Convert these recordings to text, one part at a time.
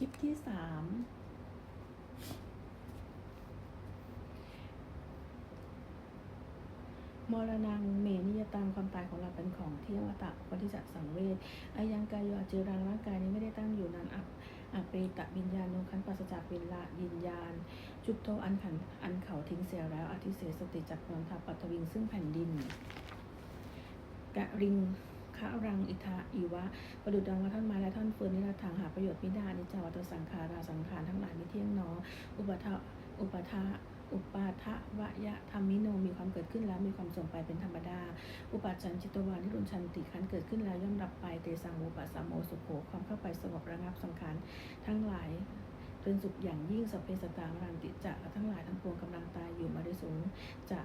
ลิปที่สามมรณงเมนิยตามความตายของเราเป็นของที่อมตะปฏิจจสังเวชอายังกายโยอาจิรังร่างกายนี้ไม่ได้ตั้งอยู่นานอับอัปเปตะวิญญาณโนคันปัสจากเวลาวิญญาณ จุดโตอันขันอันเขาทิ้งเสียแล้วอธิเสสติจากนนทาปัตวิงซึ่งแผ่นดินกะริง คะรังอิทาอีวะ ประดุจดังว่าท่านไม้และท่านเฟืนนิรัถังหาประโยชน์ไม่ได้นิจาวัตสังขาราสังขารทั้งหลายไม่เที่ยงนออุปทะอุปทะอุปาทะวะยะธรรมิโนมีความเกิดขึ้นแล้วมีความส่งไปเป็นธรรมดา อุปัจจันจิตวานิรุนชันติขันเกิดขึ้นแล้วย่อมดับไปเตสังอุปสสมโมสุโขความเข้าไปสงบระงับสังขารทั้งหลายเป็นสุขอย่างยิ่งสพเพสตางรันติจะทั้งหลายทั้งปวงกำลังตายอยู่มาริสุงจะ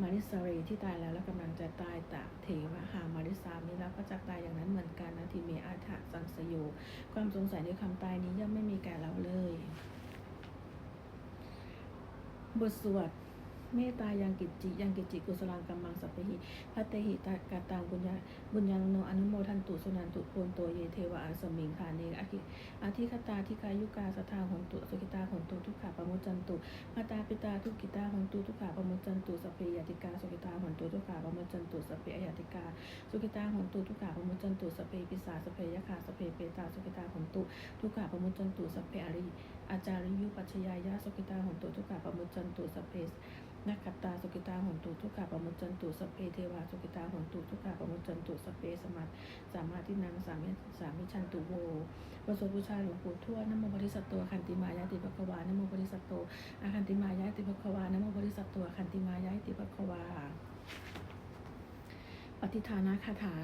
มาริสเรที่ตายแล้วและกำลังจะตายแตะ เทวหามาริสามิรับก็จะตายอย่างนั้นเหมือนกันนะทีเมอาถะสังสโยความสงสัยในคำตายนี้ย่อมไม่มีแก่เราเลย บทสวด เมตตายังกิจจิยังกิจจิกุสลังกัมมังสัพเพหิพัตเตหิตากาตังบุญญาบุญญังโนอนุโมทันตุสุนันตุโพนโตเยเทวะอาสมิงคาเนอคิอาทิคตาทิกายุกาสทาหนตุสุกิตาหนตุทุกขาปมุจันตุมาตาปิตาทุกิตาหนตุทุกขาปมุจันตุสพเพยติกาสุกิตาหนตุทุกขาปมุจันตุสพเพอยติกาสุกิตาหนตุทุกขาปมุจันตุสพเพปิสาสพเพยคาสพเพเปตาสุกิตาหนตุทุกขาปมุจันตุสพเพอริอาจาริยุปัชยายาสุกิตาหนตุทุกขาปมุจันตุสพเพ นักขัตตาสุกิตาหนตุทุกขาปมุจจันตุสเพเทวาสุกิตาหนตุทุกขาปมุจจันตุสเพสมัตสามารถทินังสามิสามิชันตุโววสวดบูชาหลวงปู่ทวนโมบริสัตโตคันติมายาติภควานโมบริสัตโตอาคันติมายาติภควานโมบริสัตโตคันติมายาติภควา ปฏิทานาคาถา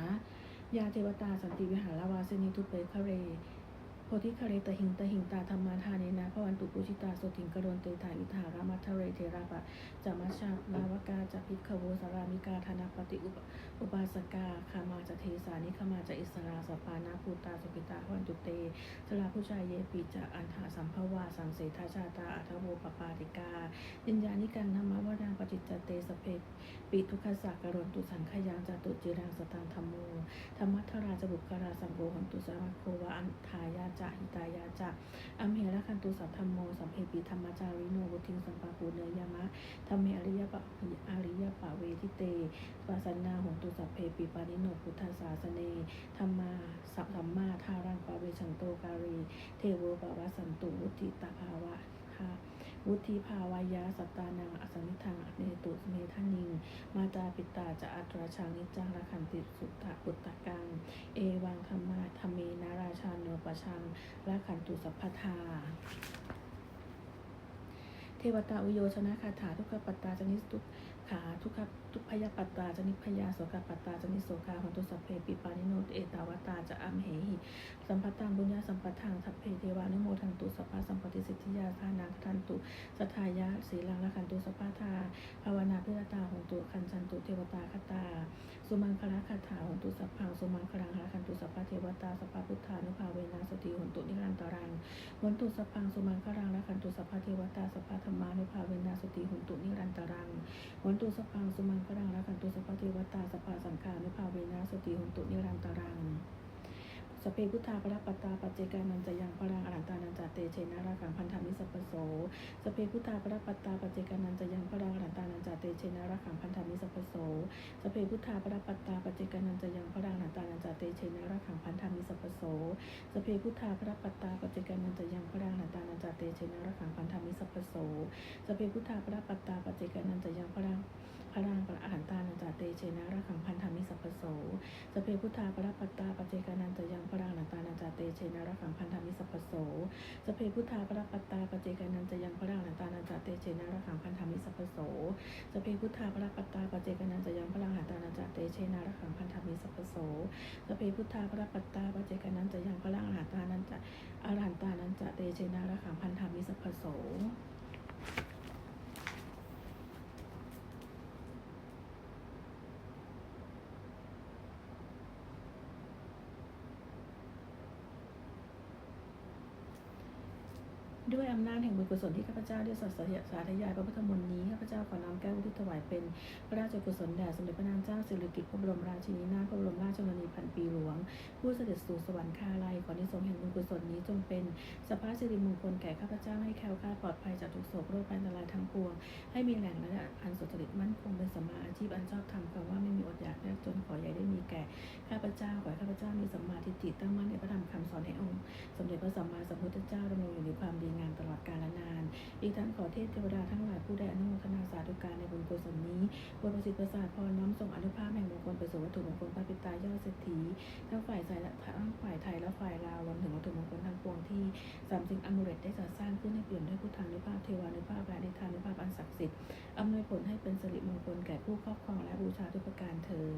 ยาเทวตาสันติวิหารวาสนิทุเปคะเร โพธิคาเรตหิงตหิงตาธรรมาทาเนนะพระวันตุปุชิตาโสติงกรณเตถาอิทารามัทเรเทราปะจามัชานาวกาจะพิกขโวสารามิกาธนาปฏิอุปอุบาสกาคามาจะเทสานิคามาจะอิสราสปานาภูตาสุกิตาพวันตุเตสลาผู้ชายเยปีจะอันทาสัมภวาสังเสทาชาตาอัทโวปปาติกายินญานิกันธรรมวรัง ปจิจจเตสเพปิทุกขสักรณตุสังขยังจตุจิรังสตังธรรมโมธรรมัทราจบุกราสังโฆหันตุสามาโควะอันทายาจะหิตายาจะอัมเหระคันตุสัทธรรมโมสัมเพปีธรรมจาริโนวุทิงสัมปาปูเนยามะธรรมเมอริยปะอริยปะเวทิเตปัสสนาหงตุสัพเพปีปานิโนพุทธศาสเนธรรมาสัพธรรมาทารังปะเวชังโตการีเทโวปะวะสันตุวุติตาภาวะ วุธิภาวายาสัตตานังอสนิทังอเนตุสเมทานิง มาตาปิตาจะอัตราชานิจังระขันติสุตตะปุตตะกัง เอวังธรรมาธรรมเมนาราชาโนปชังระขันตุสัพพทา เทวตาอุโยชนะคาถาทุกขปัตตาจนิสุขาทุกขทุกพยปัตตาจนิพยาโสกปัตตาจนิโสกาหันตุสัพเพปิปานิโนเอตาวตาจะอัมเหหิสัมปตังบุญญาสัมปทังสัพเพเทวานุโมทันตุสัพพะสัมปติสิทธิยาทานังทันตุสทายะสีลังละขันตุสัพพทาภาวนาพิรตาหงตุคันจันตุเทวตาคตาสุมังคละคาถาหนตุสัพพังสุมังคลังหาคันตุสัพพเทวตาสัพพพุทธานุภาเวนะสติหนตุนิรันตรังหนตุสัพพังสุมังคลังละคันตุสัพพเทวตาสัพพะธรมานุภาเวนาสติหุนตุนิรันตรังหนตุสพังสุมังพรังละกันตุสัพเทวตาสัพพะสังฆานุภาเวนาสติหุนตุนิรันตรัง สเพพุทธาปรปัตตาปัจเจกานันจะยังพรังอรันตานันจเตเชนะราคังพันธามิสัพโสสเพพุทธาปรปัตตาปัจเจกานันจะยังพรังอรันตานันจเตเชนะราคังพันธามิสัพโสสเพพุทธาปรปัตตาปัจเจกานันจะยังพรังอรันตานันจเตเชนะราคังพันธามิสัพโสสเพพุทธาปรปัตตาปัจเจกานันจะยังพรังอรันตานันจเตเชนะราคังพันธามิสัพโสสเพพุทธาปรปัตตาปัจเจกานันจะยังพรังพรังอรันตานันจเตเชนะราคังพัน โสสเพพุทธาปรปัตตาปเจกานันจะยังพรังหลัตานันจาเตเชนะระขังพันธมิสัพโสสเพพุทธาปรปัตตาปเจกานันจะยังพรังหลัตานันจาเตเชนะระขังพันธมิสัพโสสเพพุทธาปรปัตตาปเจกานันจะยังพรังหลัตานันจาเตเชนะระขังพันธมิสัพโสสเพพุทธาปรปัตตาปเจกานันจะยังพรังหลัตานันจะอรหันตานันจะเตเชนะระขังพันธมิสัพโส ด้วยอำนาจแห่งบุญกุศลที่ข้าพเจ้าได้สาธยายสาธยายพระพุทธมนต์นี้ข้าพเจ้าขอน้อมแก้วอุทิศถวายเป็นพระราชกุศลแด่สมเด็จพระนางเจ้าสิริกิติ์พระบรมราชินีนาถพระบรมราชชนนีพันปีหลวง ผู้เสด็จสู่สวรรคาลัยขอนิสงส์แห่งบุญกุศลนี้จงเป็นสภาพสิริมงคลแก่ข้าพเจ้าให้แคล้วคลาดปลอดภัยจากทุกโศกโรคภัยอันตรายทั้งปวง ให้มีแหล่งและอันสุจริตมั่นคงเป็นสมมาอาชีพอันชอบธรรมคำว่าไม่มีอดอยากยากจนขอใหญ่ได้มีแก่ข้าพเจ้าขอให้ข้าพเจ้ามีสัมมาทิฏฐิตั้งมั่นในพระธรรมคำสอนแห่งองค์ สมเด็จพระสัมมาสัมพุทธเจ้าดำรงอยู่ในความดีงามตลอดกาลนาน อีกทั้งขอเทพเทวดาทั้งหลายผู้ได้อนุโมทนาสาธุการในบุญกุศลนี้บนประสิทธิ์ประสาทพรน้อมส่งอนุภาพแห่งมงคลไปสู่วัตถุมงคลพระปิตายอดเศรษฐีทั้งฝ่ายไทยและทั้งฝ่ายไทยและฝ่ายลาวรวมถึงวัตถุมงคลทั้งปวงที่สามสิ่งอมุเรตได้จัดสร้างขึ้นให้เปลี่ยนด้วยพุทธานุภาพเทวานุภาพและนิทานุภาพอันศักดิ์สิทธิ์อำนวยผลให้เป็นสิริมงคลแก่ผู้ครอบครองและบูชาทุกประการเทอ